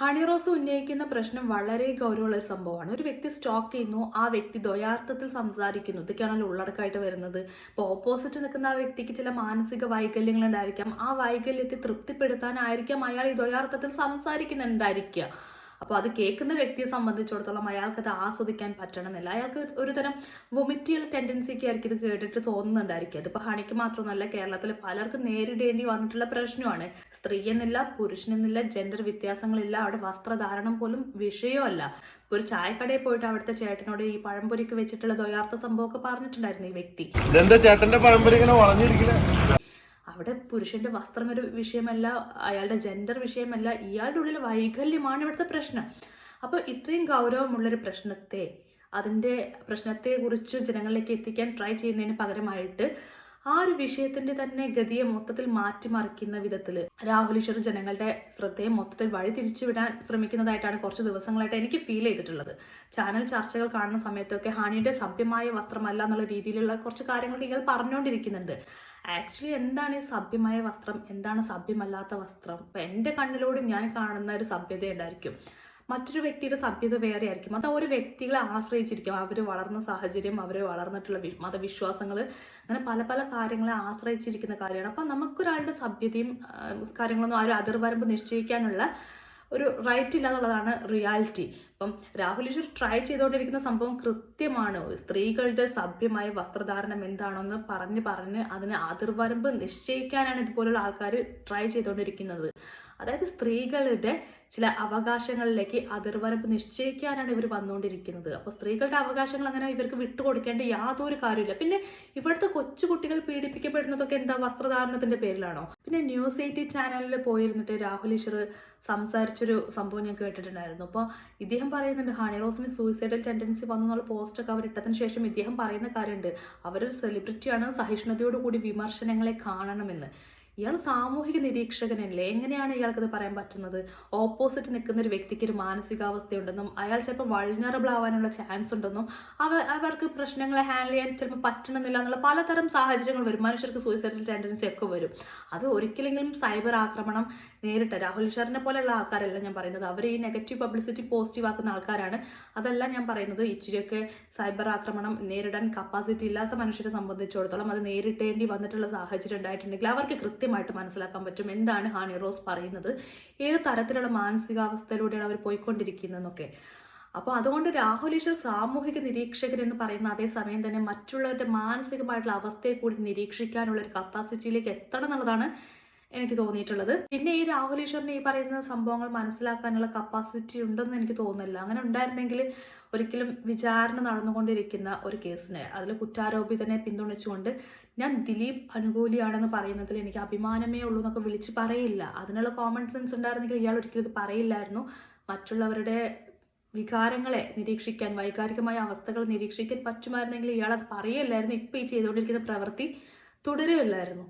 ഹണി റോസ് ഉന്നയിക്കുന്ന പ്രശ്നം വളരെ ഗൗരവമുള്ള സംഭവമാണ്. ഒരു വ്യക്തി സ്റ്റോക്ക് ചെയ്യുന്നു ആ വ്യക്തി ദ്വയാർത്ഥത്തിൽ സംസാരിക്കുന്നു. ഇതൊക്കെയാണല്ലോ ഉള്ളടക്കമായിട്ട് വരുന്നത്. ഇപ്പോൾ ഓപ്പോസിറ്റ് നിൽക്കുന്ന ആ വ്യക്തിക്ക് ചില മാനസിക വൈകല്യങ്ങൾ ഉണ്ടായിരിക്കാം. ആ വൈകല്യത്തെ തൃപ്തിപ്പെടുത്താനായിരിക്കാം അയാൾ ഈ ദ്വയാർത്ഥത്തിൽ സംസാരിക്കുന്നുണ്ടായിരിക്കുക അപ്പോൾ അത് കേൾക്കുന്ന വ്യക്തിയെ സംബന്ധിച്ചിടത്തോളം അയാൾക്ക് അത് ആസ്വദിക്കാൻ പറ്റണമെന്നില്ല. അയാൾക്ക് ഒരുതരം വൊമിറ്റിയുള്ള ടെൻഡൻസിക്ക് ആയിരിക്കും ഇത് കേട്ടിട്ട് തോന്നുന്നുണ്ടായിരിക്കും. അതിപ്പോൾ ഹണിക്ക് മാത്രമല്ല കേരളത്തിൽ പലർക്കും നേരിടേണ്ടി വന്നിട്ടുള്ള പ്രശ്നമാണ്. സ്ത്രീ എന്നില്ല പുരുഷനെന്നില്ല ജെൻഡർ വ്യത്യാസങ്ങളില്ല അവിടെ വസ്ത്രധാരണം പോലും വിഷയമല്ല. ഒരു ചായക്കടയിൽ പോയിട്ട് അവിടുത്തെ ചേട്ടനോട് ഈ പഴംപൊരിക്ക് വെച്ചിട്ടുള്ള ദ്വയാർത്ഥ സംഭവമൊക്കെ പറഞ്ഞിട്ടുണ്ടായിരുന്നു ഈ വ്യക്തി. ചേട്ടന്റെ പഴംപൊരി അവിടെ പുരുഷന്റെ വസ്ത്രം ഒരു വിഷയമല്ല അയാളുടെ ജെൻഡർ വിഷയമല്ല ഇയാളുടെ ഉള്ളിൽ വൈകല്യമാണ് ഇവിടുത്തെ പ്രശ്നം. അപ്പോൾ ഇത്രയും ഗൗരവമുള്ളൊരു പ്രശ്നത്തെ അതിന്റെ പ്രശ്നത്തെക്കുറിച്ച് ജനങ്ങളിലേക്ക് എത്തിക്കാൻ ട്രൈ ചെയ്യുന്നതിന് പകരമായിട്ട് ആ ഒരു വിഷയത്തിന്റെ തന്നെ ഗതിയെ മൊത്തത്തിൽ മാറ്റിമറിക്കുന്ന വിധത്തിൽ രാഹുൽ ഈശ്വർ ജനങ്ങളുടെ ശ്രദ്ധയെ മൊത്തത്തിൽ വഴിതിരിച്ചു വിടാൻ ശ്രമിക്കുന്നതായിട്ടാണ് കുറച്ച് ദിവസങ്ങളായിട്ട് എനിക്ക് ഫീൽ ചെയ്തിട്ടുള്ളത്. ചാനൽ ചർച്ചകൾ കാണുന്ന സമയത്തൊക്കെ ഹാനിയുടെ സഭ്യമായ വസ്ത്രമല്ല എന്നുള്ള രീതിയിലുള്ള കുറച്ച് കാര്യങ്ങൾ ഇയാൾ പറഞ്ഞുകൊണ്ടിരിക്കുന്നുണ്ട്. ആക്ച്വലി എന്താണ് ഈ സഭ്യമായ വസ്ത്രം? എന്താണ് സഭ്യമല്ലാത്ത വസ്ത്രം? അപ്പൊ എന്റെ കണ്ണിലൂടെ ഞാൻ കാണുന്ന ഒരു സഭ്യത ഉണ്ടായിരിക്കും മറ്റൊരു വ്യക്തിയുടെ സഭ്യത വേറെ ആയിരിക്കും. അത് ഒരു വ്യക്തികളെ ആശ്രയിച്ചിരിക്കും. അവർ വളർന്ന സാഹചര്യം അവർ വളർന്നിട്ടുള്ള മതവിശ്വാസങ്ങൾ അങ്ങനെ പല പല കാര്യങ്ങളെ ആശ്രയിച്ചിരിക്കുന്ന കാര്യമാണ്. അപ്പം നമുക്കൊരാളുടെ സഭ്യതയും കാര്യങ്ങളൊന്നും ആ ഒരു അതിർവരമ്പ് നിശ്ചയിക്കാനുള്ള ഒരു റൈറ്റ് ഇല്ല എന്നുള്ളതാണ് റിയാലിറ്റി അപ്പം രാഹുൽ ഈശ്വർ ട്രൈ ചെയ്തുകൊണ്ടിരിക്കുന്ന സംഭവം കൃത്യമാണ്. സ്ത്രീകളുടെ സഭ്യമായ വസ്ത്രധാരണം എന്താണെന്ന് പറഞ്ഞ് പറഞ്ഞ് അതിന് അതിർവരമ്പ് നിശ്ചയിക്കാനാണ് ഇതുപോലുള്ള ആൾക്കാർ ട്രൈ ചെയ്തുകൊണ്ടിരിക്കുന്നത് അതായത് സ്ത്രീകളുടെ ചില അവകാശങ്ങളിലേക്ക് അതിർവരമ്പ് നിശ്ചയിക്കാനാണ് ഇവർ വന്നുകൊണ്ടിരിക്കുന്നത് അപ്പോൾ സ്ത്രീകളുടെ അവകാശങ്ങൾ അങ്ങനെ ഇവർക്ക് വിട്ടുകൊടുക്കേണ്ട യാതൊരു കാര്യമില്ല പിന്നെ ഇവിടുത്തെ കൊച്ചുകുട്ടികൾ പീഡിപ്പിക്കപ്പെടുന്നതൊക്കെ എന്താ? വസ്ത്രധാരണത്തിന്റെ പേരിലാണോ? പിന്നെ ന്യൂസ് എയ്റ്റി ചാനലിൽ പോയിരുന്നിട്ട് രാഹുൽ ഈശ്വർ സംസാരിച്ചൊരു സംഭവം ഞാൻ കേട്ടിട്ടുണ്ടായിരുന്നു. അപ്പോൾ ഇദ്ദേഹം പറയുന്നുണ്ട് ഹണി റോസിന് സൂയിസൈഡൽ ടെൻഡൻസി വന്നു എന്നുള്ള പോസ്റ്റൊക്കെ അവർ ഇട്ടതിന് ശേഷം ഇദ്ദേഹം പറയുന്ന കാര്യമുണ്ട്. അവരൊരു സെലിബ്രിറ്റിയാണ് സഹിഷ്ണുതയോടുകൂടി വിമർശനങ്ങളെ കാണണമെന്ന്. ഇയാൾ സാമൂഹിക നിരീക്ഷകനല്ലേ? എങ്ങനെയാണ് ഇയാൾക്കത് പറയാൻ പറ്റുന്നത്? ഓപ്പോസിറ്റ് നിൽക്കുന്ന ഒരു വ്യക്തിക്ക് ഒരു മാനസികാവസ്ഥയുണ്ടെന്നും അയാൾ ചിലപ്പോൾ വൾനറബിൾ ആവാനുള്ള ചാൻസ് ഉണ്ടെന്നും അവ അവർക്ക് പ്രശ്നങ്ങളെ ഹാൻഡിൽ ചെയ്യാൻ ചിലപ്പോൾ പറ്റണമെന്നില്ല എന്നുള്ള പലതരം സാഹചര്യങ്ങൾ വരും. മനുഷ്യർക്ക് സൂയിസൈഡൽ ടെൻഡൻസി ഒക്കെ വരും. അത് ഒരിക്കലെങ്കിലും സൈബർ ആക്രമണം നേരിട്ട രാഹുൽ ഈശ്വറിനെ പോലെയുള്ള ആൾക്കാരല്ല ഞാൻ പറയുന്നത്. അവർ ഈ നെഗറ്റീവ് പബ്ലിസിറ്റി പോസിറ്റീവ് ആക്കുന്ന ആൾക്കാരാണ്. അതല്ല ഞാൻ പറയുന്നത്. ഇച്ചിരിയൊക്കെ സൈബർ ആക്രമണം നേരിടാൻ കപ്പാസിറ്റി ഇല്ലാത്ത മനുഷ്യരെ സംബന്ധിച്ചിടത്തോളം അത് നേരിടേണ്ടി വന്നിട്ടുള്ള സാഹചര്യം ഉണ്ടായിട്ടുണ്ടെങ്കിൽ അവർക്ക് കൃത്യമായിട്ട് മനസ്സിലാക്കാൻ പറ്റും എന്താണ് ഹാനി റോസ് പറയുന്നത് ഏത് തരത്തിലുള്ള മാനസികാവസ്ഥയിലൂടെയാണ് അവർ പോയിക്കൊണ്ടിരിക്കുന്നതെന്നൊക്കെ. അപ്പോൾ അതുകൊണ്ട് രാഹുൽ ഈശ്വർ സാമൂഹിക നിരീക്ഷകൻ എന്ന് പറയുന്ന അതേ സമയം തന്നെ മറ്റുള്ളവരുടെ മാനസികമായിട്ടുള്ള അവസ്ഥയെ കൂടി നിരീക്ഷിക്കാനുള്ള ഒരു കപ്പാസിറ്റിയിലേക്ക് എത്തണം എന്നുള്ളതാണ് എനിക്ക് തോന്നിയിട്ടുള്ളത്. പിന്നെ ഈ രാഹുൽ ഈശ്വറിന് ഈ പറയുന്ന സംഭവങ്ങൾ മനസ്സിലാക്കാനുള്ള കപ്പാസിറ്റി ഉണ്ടെന്ന് എനിക്ക് തോന്നുന്നില്ല. അങ്ങനെ ഉണ്ടായിരുന്നെങ്കിൽ ഒരിക്കലും വിചാരണ നടന്നുകൊണ്ടിരിക്കുന്ന ഒരു കേസിന് അതിൽ കുറ്റാരോപിതനെ പിന്തുണച്ചുകൊണ്ട് ഞാൻ ദിലീപ് അനുകൂലിയാണെന്ന് പറയുന്നതിൽ എനിക്ക് അഭിമാനമേ ഉള്ളൂ എന്നൊക്കെ വിളിച്ച് പറയില്ല. അതിനുള്ള കോമൺ സെൻസ് ഉണ്ടായിരുന്നെങ്കിൽ ഇയാൾ ഒരിക്കലും ഇത് പറയില്ലായിരുന്നു. മറ്റുള്ളവരുടെ വികാരങ്ങളെ നിരീക്ഷിക്കാൻ വൈകാരികമായ അവസ്ഥകൾ നിരീക്ഷിക്കാൻ പറ്റുമായിരുന്നെങ്കിൽ ഇയാൾ അത് പറയില്ലായിരുന്നു. ഇപ്പം ഈ ചെയ്തുകൊണ്ടിരിക്കുന്ന പ്രവൃത്തി തുടരുകയില്ലായിരുന്നു.